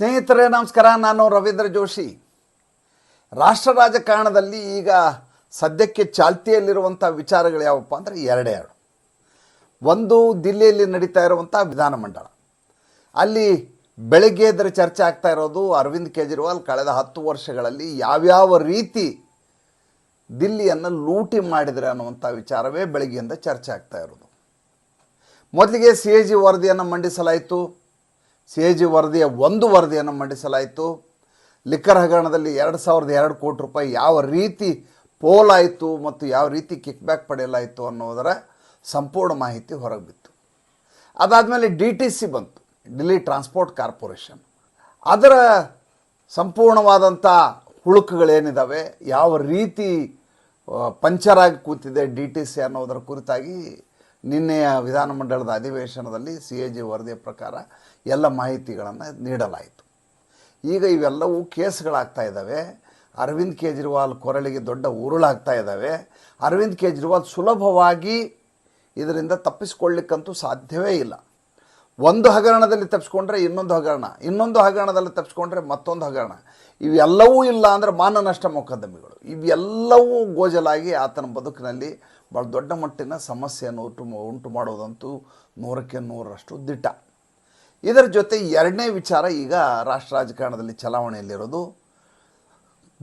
ಸ್ನೇಹಿತರೇ, ನಮಸ್ಕಾರ. ನಾನು ರವೀಂದ್ರ ಜೋಶಿ. ರಾಷ್ಟ್ರ ರಾಜಕಾರಣದಲ್ಲಿ ಈಗ ಸದ್ಯಕ್ಕೆ ಚಾಲ್ತಿಯಲ್ಲಿರುವಂಥ ವಿಚಾರಗಳು ಯಾವಪ್ಪ ಅಂದರೆ ಎರಡೇ ಎರಡು. ಒಂದು, ದಿಲ್ಲಿಯಲ್ಲಿ ನಡೀತಾ ಇರುವಂಥ ವಿಧಾನಮಂಡಲ ಅಲ್ಲಿ ಬೆಳಗ್ಗೆ ಎದ್ದರೆ ಚರ್ಚೆ ಆಗ್ತಾ ಇರೋದು ಅರವಿಂದ್ ಕೇಜ್ರಿವಾಲ್ ಕಳೆದ ಹತ್ತು ವರ್ಷಗಳಲ್ಲಿ ಯಾವ್ಯಾವ ರೀತಿ ದಿಲ್ಲಿಯನ್ನು ಲೂಟಿ ಮಾಡಿದರೆ ಅನ್ನುವಂಥ ವಿಚಾರವೇ ಬೆಳಗ್ಗೆಯಿಂದ ಚರ್ಚೆ ಆಗ್ತಾ ಇರೋದು. ಮೊದಲಿಗೆ ಸಿ ಎ ಜಿ ವರದಿಯನ್ನು ಮಂಡಿಸಲಾಯಿತು. ಸಿ ವರದಿಯ ಒಂದು ವರದಿಯನ್ನು ಮಂಡಿಸಲಾಯಿತು. ಲಿಕ್ಕರ್ ಹಗರಣದಲ್ಲಿ ಎರಡು ಸಾವಿರದ ಎರಡು ಕೋಟಿ ರೂಪಾಯಿ ಯಾವ ರೀತಿ ಪೋಲಾಯಿತು ಮತ್ತು ಯಾವ ರೀತಿ ಕಿಕ್ ಬ್ಯಾಕ್ ಪಡೆಯಲಾಯಿತು ಅನ್ನೋದರ ಸಂಪೂರ್ಣ ಮಾಹಿತಿ ಹೊರಗೆ ಬಿತ್ತು ಅದಾದಮೇಲೆ ಡಿ ಟಿ ಸಿ ಬಂತು, ಡೆಲ್ಲಿ ಟ್ರಾನ್ಸ್ಪೋರ್ಟ್ ಕಾರ್ಪೊರೇಷನ್. ಅದರ ಸಂಪೂರ್ಣವಾದಂಥ ಹುಳುಕುಗಳೇನಿದ್ದಾವೆ ಯಾವ ರೀತಿ ಪಂಚರ್ ಆಗಿ ಕೂತಿದೆ ಡಿ ಟಿ ಸಿ ಅನ್ನೋದರ ಕುರಿತಾಗಿ ನಿನ್ನೆಯ ವಿಧಾನಮಂಡಲದ ಅಧಿವೇಶನದಲ್ಲಿ ಸಿ ಎ ಜಿ ವರದಿಯ ಪ್ರಕಾರ ಎಲ್ಲ ಮಾಹಿತಿಗಳನ್ನು ನೀಡಲಾಯಿತು. ಈಗ ಇವೆಲ್ಲವೂ ಕೇಸ್ಗಳಾಗ್ತಾ ಇದ್ದಾವೆ. ಅರವಿಂದ್ ಕೇಜ್ರಿವಾಲ್ ಕೊರಳಿಗೆ ದೊಡ್ಡ ಉರುಳಾಗ್ತಾ ಇದ್ದಾವೆ. ಅರವಿಂದ್ ಕೇಜ್ರಿವಾಲ್ ಸುಲಭವಾಗಿ ಇದರಿಂದ ತಪ್ಪಿಸ್ಕೊಳ್ಳಿಕ್ಕಂತೂ ಸಾಧ್ಯವೇ ಇಲ್ಲ. ಒಂದು ಹಗರಣದಲ್ಲಿ ತಪ್ಪಿಸ್ಕೊಂಡ್ರೆ ಇನ್ನೊಂದು ಹಗರಣ, ಇನ್ನೊಂದು ಹಗರಣದಲ್ಲಿ ತಪ್ಪಿಸ್ಕೊಂಡ್ರೆ ಮತ್ತೊಂದು ಹಗರಣ. ಇವೆಲ್ಲವೂ ಇಲ್ಲ ಅಂದರೆ ಮಾನನಷ್ಟ ಮೊಕದ್ದಮೆಗಳು. ಇವೆಲ್ಲವೂ ಗೋಜಲಾಗಿ ಆತನ ಬದುಕಿನಲ್ಲಿ ಭಾಳ ದೊಡ್ಡ ಮಟ್ಟಿನ ಸಮಸ್ಯೆಯನ್ನು ಉಂಟು ಉಂಟು ಮಾಡೋದಂತೂ ನೂರಕ್ಕೆ ನೂರರಷ್ಟು ದಿಟ್ಟ. ಇದರ ಜೊತೆ ಎರಡನೇ ವಿಚಾರ ಈಗ ರಾಷ್ಟ್ರ ರಾಜಕಾರಣದಲ್ಲಿ ಚಲಾವಣೆಯಲ್ಲಿರೋದು.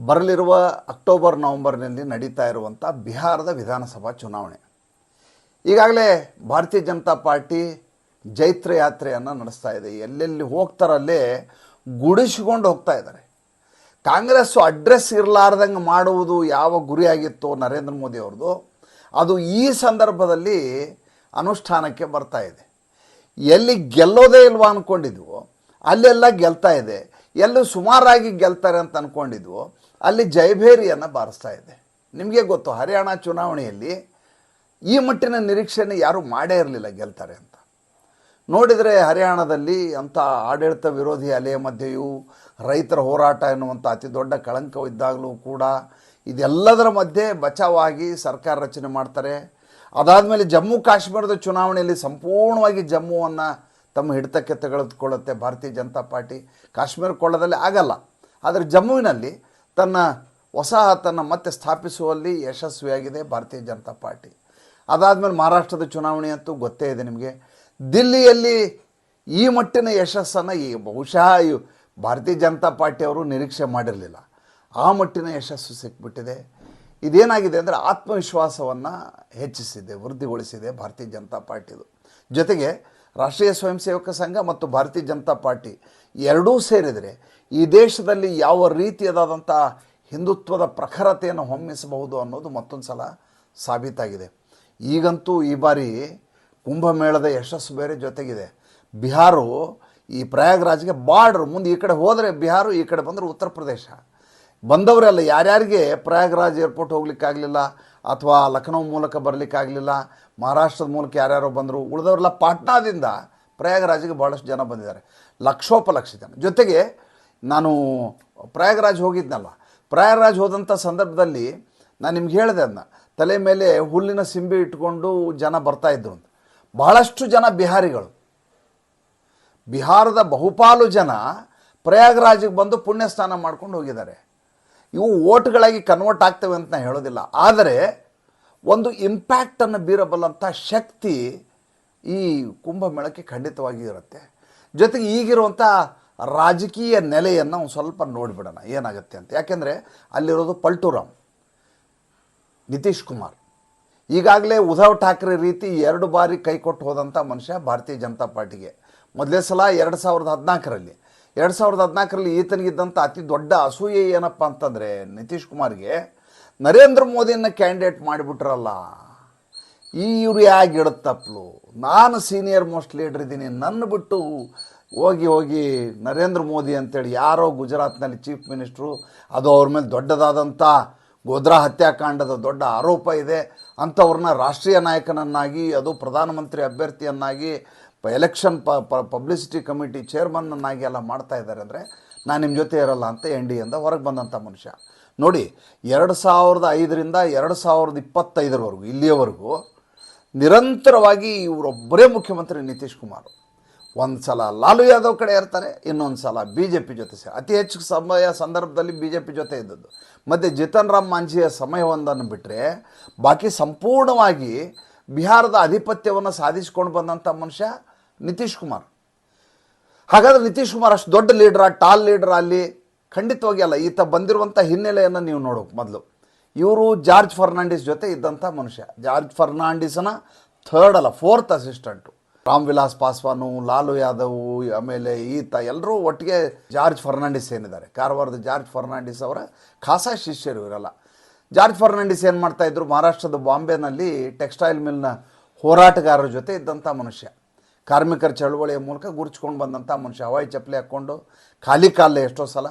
ಬರಲಿರುವ ಅಕ್ಟೋಬರ್, ನವಂಬರ್ನಲ್ಲಿ ನಡೀತಾ ಇರುವಂಥ ಬಿಹಾರದ ವಿಧಾನಸಭಾ ಚುನಾವಣೆ. ಈಗಾಗಲೇ ಭಾರತೀಯ ಜನತಾ ಪಾರ್ಟಿ ಜೈತ್ರ ಯಾತ್ರೆಯನ್ನು ನಡೆಸ್ತಾ ಇದೆ. ಎಲ್ಲೆಲ್ಲಿ ಹೋಗ್ತಾರಲ್ಲೇ ಗುಡಿಸಿಕೊಂಡು ಹೋಗ್ತಾ ಇದ್ದಾರೆ. ಕಾಂಗ್ರೆಸ್ಸು ಅಡ್ರೆಸ್ ಇರಲಾರ್ದಂಗೆ ಮಾಡುವುದು ಯಾವ ಗುರಿಯಾಗಿತ್ತು ನರೇಂದ್ರ ಮೋದಿ ಅವ್ರದ್ದು, ಅದು ಈ ಸಂದರ್ಭದಲ್ಲಿ ಅನುಷ್ಠಾನಕ್ಕೆ ಬರ್ತಾ ಇದೆ. ಎಲ್ಲಿ ಗೆಲ್ಲೋದೇ ಇಲ್ವಾ ಅಂದ್ಕೊಂಡಿದ್ವು ಅಲ್ಲೆಲ್ಲ ಗೆಲ್ತಾ ಇದೆ, ಎಲ್ಲೂ ಸುಮಾರಾಗಿ ಗೆಲ್ತಾರೆ ಅಂತ ಅಂದ್ಕೊಂಡಿದ್ವು ಅಲ್ಲಿ ಜಯಭೇರಿಯನ್ನು ಬಾರಿಸ್ತಾ ಇದೆ. ನಿಮಗೆ ಗೊತ್ತು, ಹರಿಯಾಣ ಚುನಾವಣೆಯಲ್ಲಿ ಈ ಮಟ್ಟಿನ ನಿರೀಕ್ಷೆನ ಯಾರೂ ಮಾಡೇ ಇರಲಿಲ್ಲ ಗೆಲ್ತಾರೆ ಅಂತ. ನೋಡಿದರೆ ಹರಿಯಾಣದಲ್ಲಿ ಅಂಥ ಆಡಳಿತ ವಿರೋಧಿ ಅಲೆಯ ಮಧ್ಯೆಯೂ ರೈತರ ಹೋರಾಟ ಎನ್ನುವಂಥ ಅತಿ ದೊಡ್ಡ ಕಳಂಕವಿದ್ದಾಗಲೂ ಕೂಡ ಇದೆಲ್ಲದರ ಮಧ್ಯೆ ಬಚಾವಾಗಿ ಸರ್ಕಾರ ರಚನೆ ಮಾಡ್ತಾರೆ. ಅದಾದಮೇಲೆ ಜಮ್ಮು ಕಾಶ್ಮೀರದ ಚುನಾವಣೆಯಲ್ಲಿ ಸಂಪೂರ್ಣವಾಗಿ ಜಮ್ಮುವನ್ನು ತಮ್ಮ ಹಿಡಿತಕ್ಕೆ ತೆಗೆದುಕೊಳ್ಳುತ್ತೆ ಭಾರತೀಯ ಜನತಾ ಪಾರ್ಟಿ. ಕಾಶ್ಮೀರ ಕೊಳ್ಳದಲ್ಲಿ ಆಗಲ್ಲ. ಆದರೆ ಜಮ್ಮುವಿನಲ್ಲಿ ತನ್ನ ವಸಾಹತನ್ನು ಮತ್ತೆ ಸ್ಥಾಪಿಸುವಲ್ಲಿ ಯಶಸ್ವಿಯಾಗಿದೆ ಭಾರತೀಯ ಜನತಾ ಪಾರ್ಟಿ. ಅದಾದಮೇಲೆ ಮಹಾರಾಷ್ಟ್ರದ ಚುನಾವಣೆ ಅಂತೂ ಗೊತ್ತೇ ಇದೆ ನಿಮಗೆ. ದಿಲ್ಲಿಯಲ್ಲಿ ಈ ಮಟ್ಟಿನ ಯಶಸ್ಸನ್ನು ಈ ಬಹುಶಃ ಭಾರತೀಯ ಜನತಾ ಪಾರ್ಟಿಯವರು ನಿರೀಕ್ಷೆ ಮಾಡಿರಲಿಲ್ಲ. ಆ ಮಟ್ಟಿನ ಯಶಸ್ಸು ಸಿಕ್ಬಿಟ್ಟಿದೆ. ಇದೇನಾಗಿದೆ ಅಂದರೆ ಆತ್ಮವಿಶ್ವಾಸವನ್ನು ಹೆಚ್ಚಿಸಿದೆ, ವೃದ್ಧಿಗೊಳಿಸಿದೆ ಭಾರತೀಯ ಜನತಾ ಪಾರ್ಟಿದು. ಜೊತೆಗೆ ರಾಷ್ಟ್ರೀಯ ಸ್ವಯಂ ಸೇವಕ ಸಂಘ ಮತ್ತು ಭಾರತೀಯ ಜನತಾ ಪಾರ್ಟಿ ಎರಡೂ ಸೇರಿದರೆ ಈ ದೇಶದಲ್ಲಿ ಯಾವ ರೀತಿಯದಾದಂಥ ಹಿಂದುತ್ವದ ಪ್ರಖರತೆಯನ್ನು ಹೊಮ್ಮಿಸಬಹುದು ಅನ್ನೋದು ಮತ್ತೊಂದು ಸಲ ಸಾಬೀತಾಗಿದೆ. ಈಗಂತೂ ಈ ಬಾರಿ ಕುಂಭಮೇಳದ ಯಶಸ್ಸು ಬೇರೆ ಜೊತೆಗಿದೆ. ಬಿಹಾರು ಈ ಪ್ರಯಾಗ್ರಾಜ್ಗೆ ಬಾರ್ಡ್ರ್, ಮುಂದೆ ಈ ಕಡೆ ಹೋದರೆ ಬಿಹಾರು, ಈ ಕಡೆ ಬಂದರೆ ಉತ್ತರ ಪ್ರದೇಶ. ಬಂದವರೆಲ್ಲ ಯಾರ್ಯಾರಿಗೆ ಪ್ರಯಾಗ್ರಾಜ್ ಏರ್ಪೋರ್ಟ್ ಹೋಗ್ಲಿಕ್ಕಾಗಲಿಲ್ಲ ಅಥವಾ ಲಖನೌ ಮೂಲಕ ಬರಲಿಕ್ಕಾಗಲಿಲ್ಲ, ಮಹಾರಾಷ್ಟ್ರದ ಮೂಲಕ ಯಾರ್ಯಾರೋ ಬಂದರು, ಉಳಿದವರೆಲ್ಲ ಪಾಟ್ನಾದಿಂದ ಪ್ರಯಾಗರಾಜ್ಗೆ ಭಾಳಷ್ಟು ಜನ ಬಂದಿದ್ದಾರೆ. ಲಕ್ಷೋಪಲಕ್ಷ ಜನ ಜೊತೆಗೆ ನಾನು ಪ್ರಯಾಗರಾಜ್ ಹೋಗಿದ್ನಲ್ಲ, ಪ್ರಯಾಗರಾಜ್ ಹೋದಂಥ ಸಂದರ್ಭದಲ್ಲಿ ನಾನು ನಿಮ್ಗೆ ಹೇಳಿದೆ ಅದನ್ನ ತಲೆ ಮೇಲೆ ಹುಲ್ಲಿನ ಸಿಂಬಿ ಇಟ್ಕೊಂಡು ಜನ ಬರ್ತಾ ಇದ್ರು ಅಂತ. ಬಹಳಷ್ಟು ಜನ ಬಿಹಾರಿಗಳು. ಬಿಹಾರದ ಬಹುಪಾಲು ಜನ ಪ್ರಯಾಗರಾಜಿಗೆ ಬಂದು ಪುಣ್ಯ ಸ್ನಾನ ಮಾಡ್ಕೊಂಡು ಹೋಗಿದ್ದಾರೆ. ಇವು ಓಟ್ಗಳಾಗಿ ಕನ್ವರ್ಟ್ ಆಗ್ತವೆ ಅಂತ ನಾನು ಹೇಳೋದಿಲ್ಲ. ಆದರೆ ಒಂದು ಇಂಪ್ಯಾಕ್ಟನ್ನು ಬೀರಬಲ್ಲಂಥ ಶಕ್ತಿ ಈ ಕುಂಭಮೇಳಕ್ಕೆ ಖಂಡಿತವಾಗಿ ಇರುತ್ತೆ. ಜೊತೆಗೆ ಈಗಿರುವಂಥ ರಾಜಕೀಯ ನೆಲೆಯನ್ನು ಒಂದು ಸ್ವಲ್ಪ ನೋಡಿಬಿಡೋಣ, ಏನಾಗುತ್ತೆ ಅಂತ. ಯಾಕೆಂದರೆ ಅಲ್ಲಿರೋದು ಪಲ್ಟುರಾಮ್, ನಿತೀಶ್ ಕುಮಾರ್. ಈಗಾಗಲೇ ಉದ್ಧವ್ ಠಾಕ್ರೆ ರೀತಿ ಎರಡು ಬಾರಿ ಕೈ ಕೊಟ್ಟು ಹೋದಂಥ ಮನುಷ್ಯ ಭಾರತೀಯ ಜನತಾ ಪಾರ್ಟಿಗೆ. ಮೊದಲೇ ಸಲ ಎರಡು ಸಾವಿರದ ಹದಿನಾಲ್ಕರಲ್ಲಿ. ಎರಡು ಸಾವಿರದ ಹದಿನಾಲ್ಕರಲ್ಲಿ ಈತನಿಗಿದ್ದಂಥ ಅತಿ ದೊಡ್ಡ ಅಸೂಯೆ ಏನಪ್ಪ ಅಂತಂದರೆ ನಿತೀಶ್ ಕುಮಾರ್ಗೆ, ನರೇಂದ್ರ ಮೋದಿಯನ್ನು ಕ್ಯಾಂಡಿಡೇಟ್ ಮಾಡಿಬಿಟ್ರಲ್ಲ, ಈ ಇವ್ರು ಯಾಗಿಡತ್ತಪ್ಲು ನಾನು ಸೀನಿಯರ್ ಮೋಸ್ಟ್ ಲೀಡರ್ ಇದ್ದೀನಿ, ನನ್ನ ಬಿಟ್ಟು ಹೋಗಿ ಹೋಗಿ ನರೇಂದ್ರ ಮೋದಿ ಅಂತೇಳಿ ಯಾರೋ ಗುಜರಾತ್ನಲ್ಲಿ ಚೀಫ್ ಮಿನಿಸ್ಟ್ರು, ಅದು ಅವ್ರ ಮೇಲೆ ದೊಡ್ಡದಾದಂಥ ಗೋದ್ರಾ ಹತ್ಯಾಕಾಂಡದ ದೊಡ್ಡ ಆರೋಪ ಇದೆ. ಅಂಥವ್ರನ್ನ ರಾಷ್ಟ್ರೀಯ ನಾಯಕನನ್ನಾಗಿ, ಅದು ಪ್ರಧಾನಮಂತ್ರಿ ಅಭ್ಯರ್ಥಿಯನ್ನಾಗಿ ಪ ಎಲೆಕ್ಷನ್ ಪ ಪಬ್ಲಿಸಿಟಿ ಕಮಿಟಿ ಚೇರ್ಮನ್ನನ್ನಾಗಿ ಎಲ್ಲ ಮಾಡ್ತಾ ಇದ್ದಾರೆ ಅಂದರೆ ನಾನು ನಿಮ್ಮ ಜೊತೆ ಇರಲ್ಲ ಅಂತ ಎನ್ ಡಿ ಎಂದ ಹೊರಗೆ ಬಂದಂಥ ಮನುಷ್ಯ. ನೋಡಿ, ಎರಡು ಸಾವಿರದ ಐದರಿಂದ ಎರಡು ಸಾವಿರದ ಇಪ್ಪತ್ತೈದರವರೆಗೂ, ಇಲ್ಲಿಯವರೆಗೂ ನಿರಂತರವಾಗಿ ಇವರೊಬ್ಬರೇ ಮುಖ್ಯಮಂತ್ರಿ ನಿತೀಶ್ ಕುಮಾರ್. ಒಂದು ಸಲ ಲಾಲು ಯಾದವ್ ಕಡೆ ಇರ್ತಾರೆ ಇನ್ನೊಂದು ಸಲ ಬಿ ಜೆ ಪಿ ಜೊತೆ ಸೇರಿ, ಅತಿ ಹೆಚ್ಚು ಸಮಯ ಸಂದರ್ಭದಲ್ಲಿ ಬಿ ಜೆ ಪಿ ಜೊತೆ ಇದ್ದದ್ದು. ಮತ್ತು ಜಿತನ್ ರಾಮ್ ಮಾಂಜಿಯ ಸಮಯವೊಂದನ್ನು ಬಿಟ್ಟರೆ ಬಾಕಿ ಸಂಪೂರ್ಣವಾಗಿ ಬಿಹಾರದ ಆಧಿಪತ್ಯವನ್ನು ಸಾಧಿಸಿಕೊಂಡು ಬಂದಂಥ ಮನುಷ್ಯ ನಿತೀಶ್ ಕುಮಾರ್. ಹಾಗಾದ್ರೆ ನಿತೀಶ್ ಕುಮಾರ್ ಅಷ್ಟು ದೊಡ್ಡ ಲೀಡರ್ ಟಾಲ್ ಲೀಡರ್ ಅಲ್ಲಿ ಖಂಡಿತವಾಗಿ ಅಲ್ಲ, ಈತ ಬಂದಿರುವಂಥ ಹಿನ್ನೆಲೆಯನ್ನು ನೀವು ನೋಡೋಕೆ ಮೊದಲು. ಇವರು ಜಾರ್ಜ್ ಫರ್ನಾಂಡಿಸ್ ಜೊತೆ ಇದ್ದಂಥ ಮನುಷ್ಯ. ಜಾರ್ಜ್ ಫರ್ನಾಂಡಿಸನ ಥರ್ಡ್ ಅಲ್ಲ ಫೋರ್ತ್ ಅಸಿಸ್ಟೆಂಟು ರಾಮ್ ವಿಲಾಸ್ ಪಾಸ್ವಾನು, ಲಾಲು ಯಾದವ್, ಆಮೇಲೆ ಈತ ಎಲ್ಲರೂ ಒಟ್ಟಿಗೆ ಜಾರ್ಜ್ ಫರ್ನಾಂಡಿಸ್ ಏನಿದ್ದಾರೆ. ಕಾರವಾರದ ಜಾರ್ಜ್ ಫರ್ನಾಂಡಿಸ್ ಅವರ ಖಾಸಾ ಶಿಷ್ಯರು ಇರಲ್ಲ ಜಾರ್ಜ್ ಫರ್ನಾಂಡಿಸ್ ಏನು ಮಾಡ್ತಾಯಿದ್ರು ಮಹಾರಾಷ್ಟ್ರದ ಬಾಂಬೆನಲ್ಲಿ ಟೆಕ್ಸ್ಟೈಲ್ ಮಿಲ್ನ ಹೋರಾಟಗಾರರ ಜೊತೆ ಇದ್ದಂಥ ಮನುಷ್ಯ. ಕಾರ್ಮಿಕರ ಚಳುವಳಿಯ ಮೂಲಕ ಗುರ್ಚ್ಕೊಂಡು ಬಂದಂಥ ಮನುಷ್ಯ, ಹವಾಯಿ ಚಪ್ಪಲಿ ಹಾಕ್ಕೊಂಡು ಖಾಲಿ ಕಾಲೇ ಎಷ್ಟೋ ಸಲ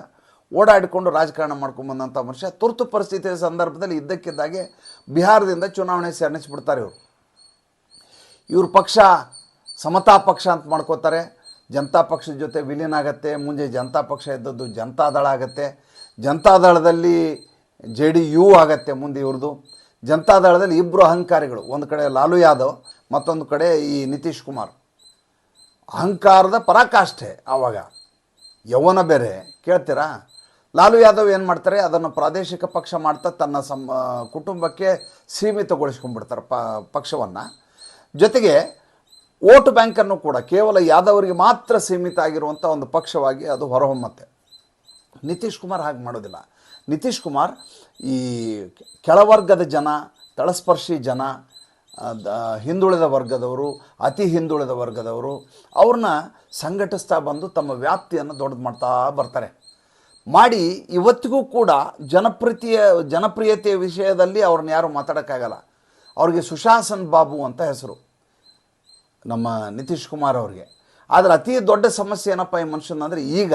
ಓಡಾಡಿಕೊಂಡು ರಾಜಕಾರಣ ಮಾಡ್ಕೊಂಡು ಬಂದಂಥ ಮನುಷ್ಯ, ತುರ್ತು ಪರಿಸ್ಥಿತಿಯ ಸಂದರ್ಭದಲ್ಲಿ ಇದ್ದಕ್ಕಿದ್ದಾಗೆ ಬಿಹಾರದಿಂದ ಚುನಾವಣೆ ಸೆಣಸಿಬಿಡ್ತಾರೆ ಇವರು. ಇವ್ರ ಪಕ್ಷ ಸಮತಾ ಪಕ್ಷ ಅಂತ ಮಾಡ್ಕೋತಾರೆ. ಜನತಾ ಪಕ್ಷದ ಜೊತೆ ವಿಲೀನ ಆಗತ್ತೆ ಮುಂದೆ ಜನತಾ ಪಕ್ಷ ಇದ್ದದ್ದು ಜನತಾದಳ ಆಗತ್ತೆ. ಜನತಾದಳದಲ್ಲಿ ಜೆ ಡಿ ಯು ಆಗತ್ತೆ ಮುಂದೆ ಇವ್ರದ್ದು. ಜನತಾದಳದಲ್ಲಿ ಇಬ್ಬರು ಅಹಂಕಾರಿಗಳು, ಒಂದು ಕಡೆ ಲಾಲು ಯಾದವ್, ಮತ್ತೊಂದು ಕಡೆ ಈ ನಿತೀಶ್ ಕುಮಾರ್. ಅಹಂಕಾರದ ಪರಾಕಾಷ್ಠೆ ಆವಾಗ. ಯೌವನ ಬೇರೆ, ಕೇಳ್ತೀರಾ? ಲಾಲು ಯಾದವ್ ಏನು ಮಾಡ್ತಾರೆ? ಅದನ್ನು ಪ್ರಾದೇಶಿಕ ಪಕ್ಷ ಮಾಡ್ತಾ ತನ್ನ ಸಂ ಕುಟುಂಬಕ್ಕೆ ಸೀಮಿತಗೊಳಿಸ್ಕೊಂಡ್ಬಿಡ್ತಾರೆ ಪ, ಪಕ್ಷವನ್ನು. ಜೊತೆಗೆ ವೋಟ್ ಬ್ಯಾಂಕನ್ನು ಕೂಡ ಕೇವಲ ಯಾದವರಿಗೆ ಮಾತ್ರ ಸೀಮಿತ ಆಗಿರುವಂಥ ಒಂದು ಪಕ್ಷವಾಗಿ ಅದು ಹೊರಹೊಮ್ಮತ್ತೆ. ನಿತೀಶ್ ಕುಮಾರ್ ಹಾಗೆ ಮಾಡೋದಿಲ್ಲ. ನಿತೀಶ್ ಕುಮಾರ್ ಈ ಕೆಳವರ್ಗದ ಜನ, ತಳಸ್ಪರ್ಶಿ ಜನ ಹಿಂದುಳಿದ ವರ್ಗದವರು, ಅತಿ ಹಿಂದುಳಿದ ವರ್ಗದವರು, ಅವ್ರನ್ನ ಸಂಘಟಿಸ್ತಾ ಬಂದು ತಮ್ಮ ವ್ಯಾಪ್ತಿಯನ್ನು ದೊಡ್ಡದು ಮಾಡ್ತಾ ಬರ್ತಾರೆ. ಮಾಡಿ ಇವತ್ತಿಗೂ ಕೂಡ ಜನಪ್ರಿಯ ಜನಪ್ರಿಯತೆಯ ವಿಷಯದಲ್ಲಿ ಅವ್ರನ್ನ ಯಾರು ಮಾತಾಡೋಕ್ಕಾಗಲ್ಲ. ಅವ್ರಿಗೆ ಸುಶಾಸನ್ ಬಾಬು ಅಂತ ಹೆಸರು. ನಮ್ಮ ನಿತೀಶ್ ಕುಮಾರ್ ಅವ್ರಿಗೆ. ಆದರೆ ಅತಿ ದೊಡ್ಡ ಸಮಸ್ಯೆ ಏನಪ್ಪ ಈ ಮನುಷ್ಯನಂದರೆ ಈಗ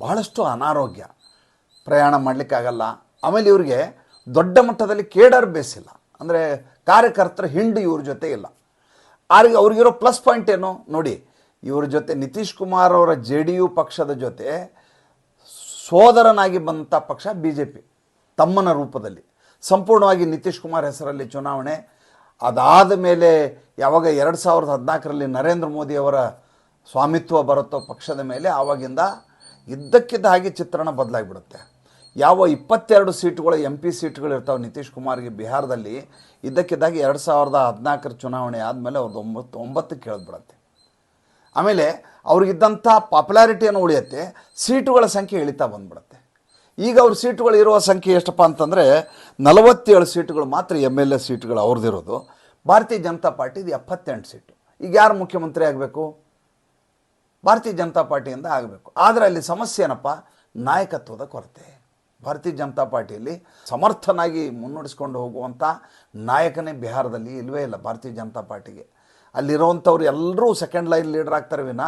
ಬಹಳಷ್ಟು ಅನಾರೋಗ್ಯ. ಪ್ರಯಾಣ ಮಾಡಲಿಕ್ಕಾಗಲ್ಲ. ಆಮೇಲೆ ಇವರಿಗೆ ದೊಡ್ಡ ಮಟ್ಟದಲ್ಲಿ ಕೇಡರ್ ಬೇಸಿಲ್ಲ. ಅಂದರೆ ಕಾರ್ಯಕರ್ತರ ಹಿಂಡು ಇವ್ರ ಜೊತೆ ಇಲ್ಲ. ಅವ್ರಿಗೆ ಅವ್ರಿಗಿರೋ ಪ್ಲಸ್ ಪಾಯಿಂಟ್ ಏನು? ನೋಡಿ, ಇವ್ರ ಜೊತೆ ನಿತೀಶ್ ಕುಮಾರ್ ಅವರ ಜೆ ಡಿ ಯು ಪಕ್ಷದ ಜೊತೆ ಸೋದರನಾಗಿ ಬಂದಂಥ ಪಕ್ಷ ಬಿ ಜೆ ಪಿ, ತಮ್ಮನ ರೂಪದಲ್ಲಿ. ಸಂಪೂರ್ಣವಾಗಿ ನಿತೀಶ್ ಕುಮಾರ್ ಹೆಸರಲ್ಲಿ ಚುನಾವಣೆ. ಅದಾದ ಮೇಲೆ ಯಾವಾಗ ಎರಡು ಸಾವಿರದ ಹದಿನಾಲ್ಕರಲ್ಲಿ ನರೇಂದ್ರ ಮೋದಿಯವರ ಸ್ವಾಮಿತ್ವ ಬರುತ್ತೋ ಪಕ್ಷದ ಮೇಲೆ, ಆವಾಗಿಂದ ಇದ್ದಕ್ಕಿದ್ದ ಹಾಗೆ ಚಿತ್ರಣ ಬದಲಾಗಿಬಿಡುತ್ತೆ. ಯಾವ ಇಪ್ಪತ್ತೆರಡು ಸೀಟುಗಳು ಎಂ ಪಿ ಸೀಟ್ಗಳು ಇರ್ತಾವೆ ನಿತೀಶ್ ಕುಮಾರ್ಗೆ ಬಿಹಾರದಲ್ಲಿ, ಇದ್ದಕ್ಕಿದ್ದಾಗ ಎರಡು ಸಾವಿರದ ಹದಿನಾಲ್ಕರ ಚುನಾವಣೆ ಆದಮೇಲೆ ಅವ್ರದ್ದು ಒಂಬತ್ತು ಒಂಬತ್ತು ಕೇಳಿದ್ಬಿಡತ್ತೆ ಆಮೇಲೆ ಅವ್ರಿಗಿದ್ದಂಥ ಪಾಪ್ಯುಲಾರಿಟಿಯನ್ನು ಉಳಿಯುತ್ತೆ, ಸೀಟುಗಳ ಸಂಖ್ಯೆ ಇಳಿತಾ ಬಂದ್ಬಿಡುತ್ತೆ. ಈಗ ಅವ್ರ ಸೀಟುಗಳು ಇರುವ ಸಂಖ್ಯೆ ಎಷ್ಟಪ್ಪ ಅಂತಂದರೆ, ನಲವತ್ತೇಳು ಸೀಟುಗಳು ಮಾತ್ರ ಎಂ ಎಲ್ ಎ ಸೀಟುಗಳು ಅವ್ರದ್ದಿರೋದು ಭಾರತೀಯ ಜನತಾ ಪಾರ್ಟಿದು ಎಪ್ಪತ್ತೆಂಟು ಸೀಟು. ಈಗ ಯಾರು ಮುಖ್ಯಮಂತ್ರಿ ಆಗಬೇಕು? ಭಾರತೀಯ ಜನತಾ ಪಾರ್ಟಿಯಿಂದ ಆಗಬೇಕು. ಆದರೆ ಅಲ್ಲಿ ಸಮಸ್ಯೆ ಏನಪ್ಪ? ನಾಯಕತ್ವದ ಕೊರತೆ. ಭಾರತೀಯ ಜನತಾ ಪಾರ್ಟಿಯಲ್ಲಿ ಸಮರ್ಥನಾಗಿ ಮುನ್ನಡೆಸ್ಕೊಂಡು ಹೋಗುವಂಥ ನಾಯಕನೇ ಬಿಹಾರದಲ್ಲಿ ಇಲ್ಲವೇ ಇಲ್ಲ ಭಾರತೀಯ ಜನತಾ ಪಾರ್ಟಿಗೆ. ಅಲ್ಲಿರೋವಂಥವ್ರು ಎಲ್ಲರೂ ಸೆಕೆಂಡ್ ಲೈನ್ ಲೀಡರ್ ಆಗ್ತಾರೆ ವಿನ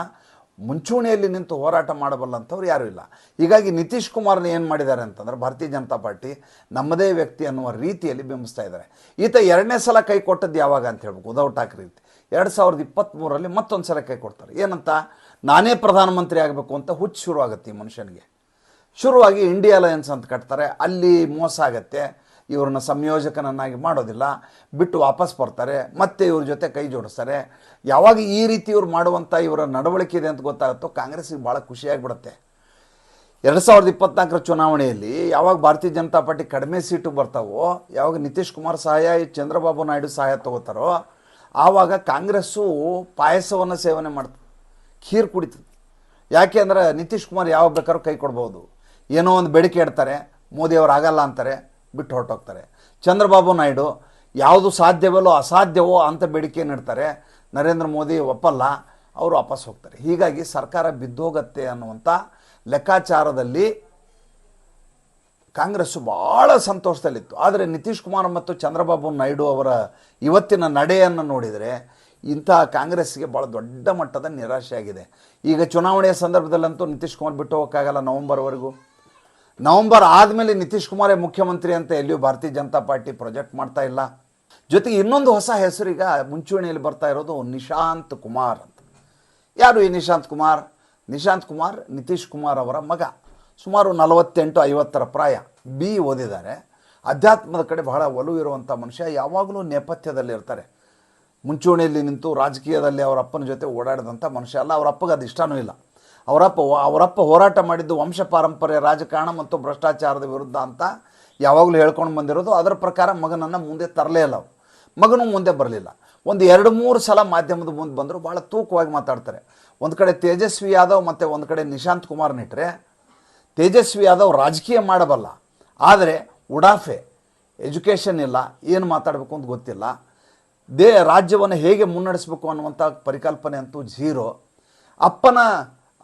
ಮುಂಚೂಣಿಯಲ್ಲಿ ನಿಂತು ಹೋರಾಟ ಮಾಡಬಲ್ಲಂಥವ್ರು ಯಾರೂ ಇಲ್ಲ. ಹೀಗಾಗಿ ನಿತೀಶ್ ಕುಮಾರ್ನ ಏನು ಮಾಡಿದ್ದಾರೆ ಅಂತಂದರೆ ಭಾರತೀಯ ಜನತಾ ಪಾರ್ಟಿ ನಮ್ಮದೇ ವ್ಯಕ್ತಿ ಅನ್ನುವ ರೀತಿಯಲ್ಲಿ ಬಿಂಬಿಸ್ತಾ ಇದ್ದಾರೆ. ಈತ ಎರಡನೇ ಸಲ ಕೈ ಕೊಟ್ಟದ್ದು ಯಾವಾಗ ಅಂತ ಹೇಳ್ಬೇಕು, ಉದ್ಧವ್ ಠಾಕ್ರೆ ಎರಡು ಸಾವಿರದ ಇಪ್ಪತ್ತ್ಮೂರರಲ್ಲಿ ಮತ್ತೊಂದು ಸಲ ಕೈ ಕೊಡ್ತಾರೆ. ಏನಂತ? ನಾನೇ ಪ್ರಧಾನಮಂತ್ರಿ ಆಗಬೇಕು ಅಂತ ಹುಚ್ಚು ಶುರು ಆಗುತ್ತೆ ಈ ಮನುಷ್ಯನಿಗೆ. ಶುರುವಾಗಿ ಇಂಡಿಯಾ ಅಲಯನ್ಸ್ ಅಂತ ಕಟ್ತಾರೆ. ಅಲ್ಲಿ ಮೋಸ ಆಗತ್ತೆ. ಇವ್ರನ್ನ ಸಂಯೋಜಕನನ್ನಾಗಿ ಮಾಡೋದಿಲ್ಲ. ಬಿಟ್ಟು ವಾಪಸ್ ಬರ್ತಾರೆ. ಮತ್ತೆ ಇವ್ರ ಜೊತೆ ಕೈ ಜೋಡಿಸ್ತಾರೆ. ಯಾವಾಗ ಈ ರೀತಿ ಇವ್ರು ಮಾಡುವಂಥ ಇವರ ನಡವಳಿಕೆ ಇದೆ ಅಂತ ಗೊತ್ತಾಗುತ್ತೋ ಕಾಂಗ್ರೆಸ್ಗೆ ಭಾಳ ಖುಷಿಯಾಗಿಬಿಡುತ್ತೆ. ಎರಡು ಸಾವಿರದ ಇಪ್ಪತ್ನಾಲ್ಕರ ಚುನಾವಣೆಯಲ್ಲಿ ಯಾವಾಗ ಭಾರತೀಯ ಜನತಾ ಪಾರ್ಟಿ ಕಡಿಮೆ ಸೀಟು ಬರ್ತಾವೋ, ಯಾವಾಗ ನಿತೀಶ್ ಕುಮಾರ್ ಸಹಾಯ, ಚಂದ್ರಬಾಬು ನಾಯ್ಡು ಸಹಾಯ ತಗೋತಾರೋ, ಆವಾಗ ಕಾಂಗ್ರೆಸ್ಸು ಪಾಯಸವನ್ನು ಸೇವನೆ ಮಾಡ್ತದೆ. ಖೀರ್ ಕುಡಿತದೆ. ಯಾಕೆ ಅಂದರೆ ನಿತೀಶ್ ಕುಮಾರ್ ಯಾವಾಗ ಬೇಕಾದ್ರೂ ಕೈ ಕೊಡ್ಬೋದು. ಏನೋ ಒಂದು ಬೇಡಿಕೆ ಇಡ್ತಾರೆ ಮೋದಿಯವರು ಆಗಲ್ಲ ಅಂತಾರೆ, ಬಿಟ್ಟು ಹೊರಟೋಗ್ತಾರೆ. ಚಂದ್ರಬಾಬು ನಾಯ್ಡು, ಯಾವುದು ಸಾಧ್ಯವಲ್ಲೋ ಅಸಾಧ್ಯವೋ ಅಂತ ಬೇಡಿಕೆ ಇಡ್ತಾರೆ. ನರೇಂದ್ರ ಮೋದಿ ಒಪ್ಪಲ್ಲ, ಅವರು ವಾಪಸ್ ಹೋಗ್ತಾರೆ. ಹೀಗಾಗಿ ಸರ್ಕಾರ ಬಿದ್ದೋಗತ್ತೆ ಅನ್ನುವಂಥ ಲೆಕ್ಕಾಚಾರದಲ್ಲಿ ಕಾಂಗ್ರೆಸ್ಸು ಭಾಳ ಸಂತೋಷದಲ್ಲಿತ್ತು. ಆದರೆ ನಿತೀಶ್ ಕುಮಾರ್ ಮತ್ತು ಚಂದ್ರಬಾಬು ನಾಯ್ಡು ಅವರ ಇವತ್ತಿನ ನಡೆಯನ್ನು ನೋಡಿದರೆ ಇಂತಹ ಕಾಂಗ್ರೆಸ್ಗೆ ಭಾಳ ದೊಡ್ಡ ಮಟ್ಟದ ನಿರಾಶೆಯಾಗಿದೆ. ಈಗ ಚುನಾವಣೆಯ ಸಂದರ್ಭದಲ್ಲಂತೂ ನಿತೀಶ್ ಕುಮಾರ್ ಬಿಟ್ಟು ಹೋಗೋಕ್ಕಾಗಲ್ಲ ನವಂಬರ್ವರೆಗೂ. ನವಂಬರ್ ಆದಮೇಲೆ ನಿತೀಶ್ ಕುಮಾರೇ ಮುಖ್ಯಮಂತ್ರಿ ಅಂತ ಎಲ್ಲಿಯೂ ಭಾರತೀಯ ಜನತಾ ಪಾರ್ಟಿ ಪ್ರೊಜೆಕ್ಟ್ ಮಾಡ್ತಾ ಇಲ್ಲ. ಜೊತೆಗೆ ಇನ್ನೊಂದು ಹೊಸ ಹೆಸರಿಗ ಮುಂಚೂಣಿಯಲ್ಲಿ ಬರ್ತಾ ಇರೋದು ನಿಶಾಂತ್ ಕುಮಾರ್ ಅಂತ. ಯಾರು ಈ ನಿಶಾಂತ್ ಕುಮಾರ್? ನಿಶಾಂತ್ ಕುಮಾರ್ ನಿತೀಶ್ ಕುಮಾರ್ ಅವರ ಮಗ. ಸುಮಾರು ನಲವತ್ತೆಂಟು ಐವತ್ತರ ಪ್ರಾಯ ಬಿ ಓದಿದ್ದಾರೆ. ಅಧ್ಯಾತ್ಮದ ಕಡೆ ಬಹಳ ಒಲವು ಇರುವಂಥ ಮನುಷ್ಯ. ಯಾವಾಗಲೂ ನೇಪಥ್ಯದಲ್ಲಿರ್ತಾರೆ ಮುಂಚೂಣಿಯಲ್ಲಿ ನಿಂತು ರಾಜಕೀಯದಲ್ಲಿ ಅವರ ಅಪ್ಪನ ಜೊತೆ ಓಡಾಡಿದಂಥ ಮನುಷ್ಯ ಅಲ್ಲ. ಅವರ ಅಪ್ಪಗೆ ಅದು ಇಷ್ಟನೂ ಇಲ್ಲ. ಅವರಪ್ಪ ಅವರಪ್ಪ ಹೋರಾಟ ಮಾಡಿದ್ದು ವಂಶ ಪಾರಂಪರ್ಯ ರಾಜಕಾರಣ ಮತ್ತು ಭ್ರಷ್ಟಾಚಾರದ ವಿರುದ್ಧ ಅಂತ ಯಾವಾಗಲೂ ಹೇಳ್ಕೊಂಡು ಬಂದಿರೋದು. ಅದರ ಪ್ರಕಾರ ಮಗನನ್ನು ಮುಂದೆ ತರಲೇ ಇಲ್ಲ ಮಗನು ಮುಂದೆ ಬರಲಿಲ್ಲ. ಒಂದು ಎರಡು ಮೂರು ಸಲ ಮಾಧ್ಯಮದ ಮುಂದೆ ಬಂದರು ಭಾಳ ತೂಕವಾಗಿ ಮಾತಾಡ್ತಾರೆ. ಒಂದು ಕಡೆ ತೇಜಸ್ವಿ ಯಾದವ್ ಮತ್ತು ಒಂದು ಕಡೆ ನಿಶಾಂತ್ ಕುಮಾರ್ ನಿಟ್ರೆ ತೇಜಸ್ವಿ ಯಾದವ್ ರಾಜಕೀಯ ಮಾಡಬಲ್ಲ. ಆದರೆ ಉಡಾಫೆ, ಎಜುಕೇಷನ್ ಇಲ್ಲ, ಏನು ಮಾತಾಡಬೇಕು ಅಂತ ಗೊತ್ತಿಲ್ಲ. ದೇ ರಾಜ್ಯವನ್ನು ಹೇಗೆ ಮುನ್ನಡೆಸಬೇಕು ಅನ್ನುವಂಥ ಪರಿಕಲ್ಪನೆ ಅಂತೂ ಝೀರೋ. ಅಪ್ಪನ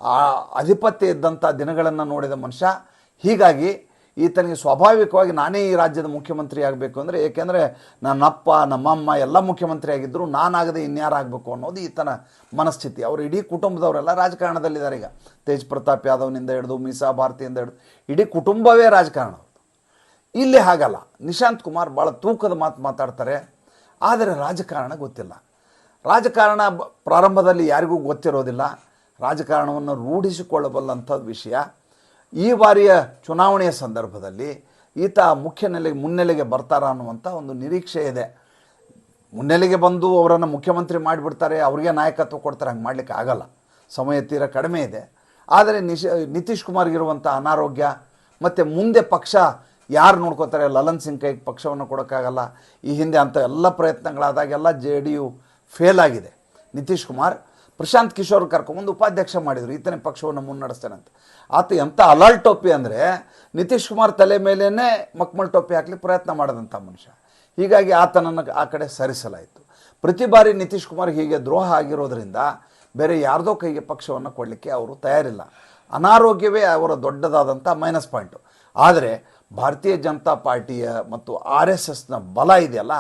ಆ ಅಧಿಪತ್ಯ ಇದ್ದಂಥ ದಿನಗಳನ್ನು ನೋಡಿದ ಮನುಷ್ಯ, ಹೀಗಾಗಿ ಈತನಿಗೆ ಸ್ವಾಭಾವಿಕವಾಗಿ ನಾನೇ ಈ ರಾಜ್ಯದ ಮುಖ್ಯಮಂತ್ರಿ ಆಗಬೇಕು ಅಂದರೆ, ಏಕೆಂದರೆ ನನ್ನಪ್ಪ, ನಮ್ಮಮ್ಮ ಎಲ್ಲ ಮುಖ್ಯಮಂತ್ರಿ ಆಗಿದ್ದರು ನಾನಾಗದೆ ಇನ್ಯಾರಾಗಬೇಕು ಅನ್ನೋದು ಈತನ ಮನಸ್ಥಿತಿ. ಅವರು ಇಡೀ ಕುಟುಂಬದವರೆಲ್ಲ ರಾಜಕಾರಣದಲ್ಲಿದ್ದಾರೆ ಈಗ. ತೇಜ್ ಪ್ರತಾಪ್ ಯಾದವ್ನಿಂದ ಹಿಡಿದು, ಮೀಸಾ ಭಾರತಿಯಿಂದ ಹಿಡಿದು, ಇಡೀ ಕುಟುಂಬವೇ ರಾಜಕಾರಣ ಇಲ್ಲಿ ಹಾಗಲ್ಲ. ನಿಶಾಂತ್ ಕುಮಾರ್ ಭಾಳ ತೂಕದ ಮಾತು ಮಾತಾಡ್ತಾರೆ. ಆದರೆ ರಾಜಕಾರಣ ಗೊತ್ತಿಲ್ಲ. ರಾಜಕಾರಣ ಪ್ರಾರಂಭದಲ್ಲಿ ಯಾರಿಗೂ ಗೊತ್ತಿರೋದಿಲ್ಲ. ರಾಜಕಾರಣವನ್ನು ರೂಢಿಸಿಕೊಳ್ಳಬಲ್ಲಂಥ ವಿಷಯ. ಈ ಬಾರಿಯ ಚುನಾವಣೆಯ ಸಂದರ್ಭದಲ್ಲಿ ಈತ ಮುಖ್ಯ ನೆಲೆಗೆ ಮುನ್ನೆಲೆಗೆ ಬರ್ತಾರ ಅನ್ನುವಂಥ ಒಂದು ನಿರೀಕ್ಷೆ ಇದೆ. ಮುನ್ನೆಲೆಗೆ ಬಂದು ಅವರನ್ನು ಮುಖ್ಯಮಂತ್ರಿ ಮಾಡಿಬಿಡ್ತಾರೆ, ಅವ್ರಿಗೆ ನಾಯಕತ್ವ ಕೊಡ್ತಾರೆ, ಹಂಗೆ ಮಾಡಲಿಕ್ಕೆ ಆಗಲ್ಲ. ಸಮಯ ತೀರ ಕಡಿಮೆ ಇದೆ. ಆದರೆ ನಿಶ್, ನಿತೀಶ್ ಕುಮಾರ್ಗಿರುವಂಥ ಅನಾರೋಗ್ಯ, ಮತ್ತು ಮುಂದೆ ಪಕ್ಷ ಯಾರು ನೋಡ್ಕೋತಾರೆ, ಲಲನ್ ಸಿಂಗ್ ಕೈಗೆ ಪಕ್ಷವನ್ನು ಕೊಡೋಕ್ಕಾಗಲ್ಲ. ಈ ಹಿಂದೆ ಅಂಥ ಎಲ್ಲ ಪ್ರಯತ್ನಗಳಾದಾಗೆಲ್ಲ ಜೆ ಡಿ ಯು ಫೇಲ್ ಆಗಿದೆ. ನಿತೀಶ್ ಕುಮಾರ್ ಪ್ರಶಾಂತ್ ಕಿಶೋರ್ ಕರ್ಕೊಂಬಂದು ಉಪಾಧ್ಯಕ್ಷ ಮಾಡಿದರು, ಈತನೇ ಪಕ್ಷವನ್ನು ಮುನ್ನಡೆಸ್ತಾನೆ ಅಂತ ಆತ ಎಂಥ ಅಲಾಲ್ ಟೋಪಿ ಅಂದರೆ, ನಿತೀಶ್ ಕುಮಾರ್ ತಲೆ ಮೇಲೇ ಮಕ್ಮಲ್ ಟೋಪಿ ಹಾಕ್ಲಿಕ್ಕೆ ಪ್ರಯತ್ನ ಮಾಡಿದಂಥ ಮನುಷ್ಯ. ಹೀಗಾಗಿ ಆತನನ್ನು ಆ ಕಡೆ ಸರಿಸಲಾಯಿತು. ಪ್ರತಿ ಬಾರಿ ನಿತೀಶ್ ಕುಮಾರ್ ಹೀಗೆ ದ್ರೋಹ ಆಗಿರೋದ್ರಿಂದ, ಬೇರೆ ಯಾರ್ದೋ ಕೈಗೆ ಪಕ್ಷವನ್ನು ಕೊಡಲಿಕ್ಕೆ ಅವರು ತಯಾರಿಲ್ಲ. ಅನಾರೋಗ್ಯವೇ ಅವರ ದೊಡ್ಡದಾದಂಥ ಮೈನಸ್ ಪಾಯಿಂಟು. ಆದರೆ, ಭಾರತೀಯ ಜನತಾ ಪಾರ್ಟಿಯ ಮತ್ತು ಆರ್ ಎಸ್ ಎಸ್ನ ಬಲ ಇದೆಯಲ್ಲ,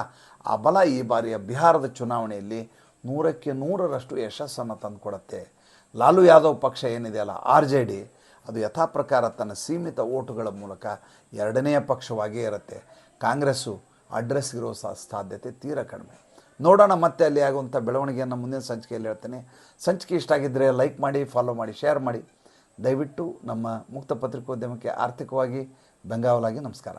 ಆ ಬಲ ಈ ಬಾರಿಯ ಬಿಹಾರದ ಚುನಾವಣೆಯಲ್ಲಿ ನೂರಕ್ಕೆ ನೂರರಷ್ಟು ಯಶಸ್ಸನ್ನು ತಂದುಕೊಡುತ್ತೆ. ಲಾಲು ಯಾದವ್ ಪಕ್ಷ ಏನಿದೆಯಲ್ಲ ಆರ್ ಜೆ ಡಿ, ಅದು ಯಥಾ ಪ್ರಕಾರ ತನ್ನ ಸೀಮಿತ ಓಟುಗಳ ಮೂಲಕ ಎರಡನೆಯ ಪಕ್ಷವಾಗಿಯೇ ಇರುತ್ತೆ. ಕಾಂಗ್ರೆಸ್ಸು ಅಡ್ರೆಸ್ ಇರೋ ಸಾ- ಸಾಧ್ಯತೆ ತೀರ ಕಡಿಮೆ. ನೋಡೋಣ ಮತ್ತೆ ಅಲ್ಲಿ ಆಗುವಂಥ ಬೆಳವಣಿಗೆಯನ್ನು ಮುಂದಿನ ಸಂಚಿಕೆಯಲ್ಲಿ ಹೇಳ್ತೇನೆ. ಸಂಚಿಕೆ ಇಷ್ಟ ಆಗಿದ್ದರೆ ಲೈಕ್ ಮಾಡಿ, ಫಾಲೋ ಮಾಡಿ, ಶೇರ್ ಮಾಡಿ. ದಯವಿಟ್ಟು ನಮ್ಮ ಮುಕ್ತ ಪತ್ರಿಕೋದ್ಯಮಕ್ಕೆ ಆರ್ಥಿಕವಾಗಿ ಬೆಂಗಾವಲಾಗಿ ನಮಸ್ಕಾರ.